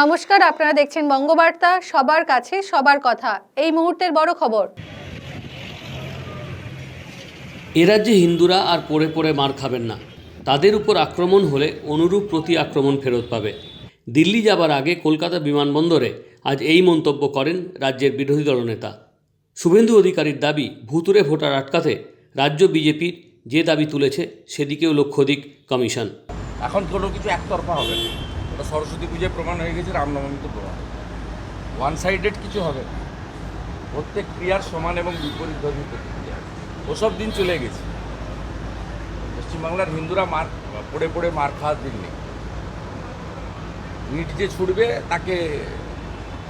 নমস্কার আপনারা দেখছেন বঙ্গবার্তা সবার কাছে সবার কথা। এই মুহূর্তের বড় খবর। এ রাজ্যে হিন্দুরা আর পড়ে পড়ে মার খাবেন না। তাদের উপর আক্রমণ হলে অনুরূপ প্রতি আক্রমণ ফেরত পাবে। দিল্লি যাবার আগে কলকাতা বিমানবন্দরে আজ এই মন্তব্য করেন রাজ্যের বিরোধী দলনেতা শুভেন্দু অধিকারীর দাবি ভুতুরে ভোটার আটকাতে রাজ্য বিজেপির যে দাবি তুলেছে সেদিকেও লক্ষ্য দিক কমিশন। এখন কোনো কিছু একতরফা হবে না। ওটা সরস্বতী পুজোয় প্রমাণ হয়ে গেছে রামনবমীতে প্রমাণ। ওয়ান সাইডেড কিছু হবে না। প্রত্যেক ক্রিয়ার সমান এবং বিপরীত ধর্মী প্রতিক্রিয়া। ওসব দিন চলে গেছে। পশ্চিমবাংলার হিন্দুরা মার পড়ে পড়ে মার খাওয়ার দিন নেই। ইট যে ছুটবে তাকে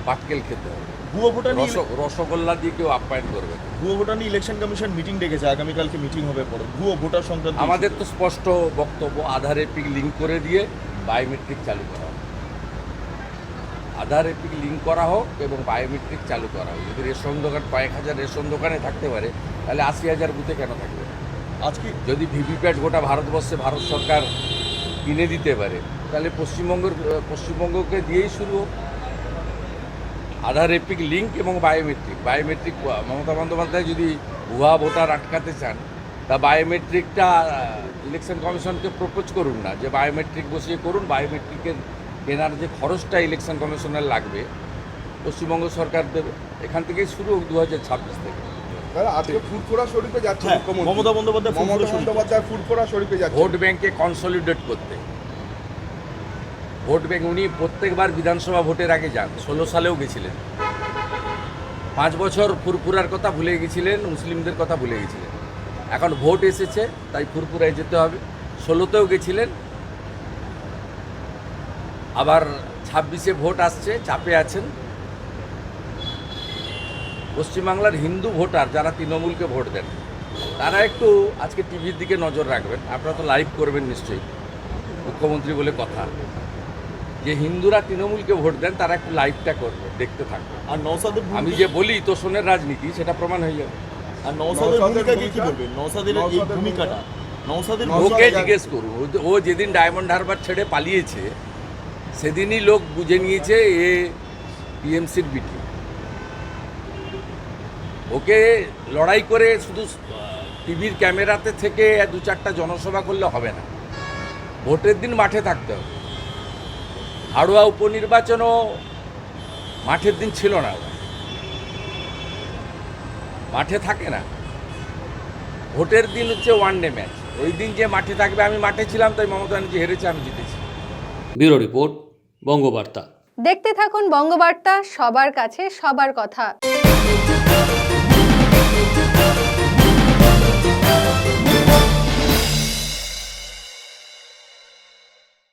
পাটকেল খেতে হবে। ভুয়ো ভোটার রসগোল্লা দিয়ে কেউ আপ্যায়ন করবে। ভুয়ো ভোটার নিয়ে ইলেকশন কমিশন মিটিং ডেকেছে আগামীকালকে মিটিং হবে পরে। ভুয়ো ভোটার সংক্রান্ত আমাদের তো স্পষ্ট বক্তব্য আধারে পিক লিঙ্ক করে দিয়ে বায়োমেট্রিক চালু করা হোক। আধার এপিক লিঙ্ক করা হোক এবং বায়োমেট্রিক চালু করা হোক। যদি রেশন দোকান কয়েক হাজার রেশন দোকানে থাকতে পারে তাহলে আশি হাজার বুথে কেন থাকবে? আজকে যদি ভিভিপ্যাট গোটা ভারতবর্ষে ভারত সরকার কিনে দিতে পারে তাহলে পশ্চিমবঙ্গের পশ্চিমবঙ্গকে দিয়েই শুরু হোক। আধার এপিক লিঙ্ক এবং বায়োমেট্রিক বায়োমেট্রিক মমতা বন্দ্যোপাধ্যায় যদি ভুয়া ভোটার আটকাতে চান তা বায়োমেট্রিকটা ইলেকশন কমিশনকে প্রপোজ করুন না যে বায়োমেট্রিক বসিয়ে করুন বায়োমেট্রিকের কেনার যে খরচটা ইলেকশন কমিশনের লাগবে পশ্চিমবঙ্গ সরকার দেবে এখান থেকেই শুরু হোক দু হাজার ছাব্বিশ থেকে। দাদা ফুরফুরা শরীফে যাচ্ছে হ্যাঁ, ভোট ব্যাংকে কনসলিডেট করতে। ভোট ব্যাংক উনি প্রত্যেকবার বিধানসভা ভোটের আগে যান ষোলো সালেও গেছিলেন। পাঁচ বছর ফুরফুরার কথা ভুলে গেছিলেন মুসলিমদের কথা ভুলে গেছিলেন। এখন ভোট এসেছে তাই ফুরফুরায় যেতে হবে। ষোলোতেও গেছিলেন। আবার ছাব্বিশে ভোট আসছে চাপে আছেন। পশ্চিমবাংলার হিন্দু ভোটার যারা তৃণমূলকে ভোট দেন তারা একটু আজকে টিভির দিকে নজর রাখবেন। আপনারা তো লাইভ করবেন নিশ্চয়ই মুখ্যমন্ত্রী বলে কথা। যে হিন্দুরা তৃণমূলকে ভোট দেন তারা একটু লাইভটা করবে দেখতে থাকবে। আর নওসাদের আমি যে বলি তোষণের রাজনীতি সেটা প্রমাণ হয়ে যাবে। আর নওসাদের নওশাদের ভূমিকা কি? বলবেন নওসাদের এই ভূমিকাটা? নওসাদের ওকে জিজ্ঞেস করুন ও- যেদিন ডায়মন্ড হারবার ছেড়ে পালিয়েছে সেদিনই লোক বুঝে নিয়েছে এ টিএমসির বিটি ওকে লড়াই করে শুধু টিভির ক্যামেরাতে থেকে দু চারটা জনসভা করলে হবে না। ভোটের দিন মাঠে থাকতে হবে। হাড়োয়া উপনির্বাচনও মাঠের দিন ছিল না। ওরা। মাঠে থাকে না। ভোটের দিন হচ্ছে ওয়ান ডে ম্যাচ ওই দিন যে মাঠে থাকবে আমি মাঠে ছিলাম তাই মমতা ব্যানার্জি হেরেছে আমি জিতেছি। Bureau report Bangabarta. দেখতে থাকুন বঙ্গবার্তা সবার কাছে সবার কথা।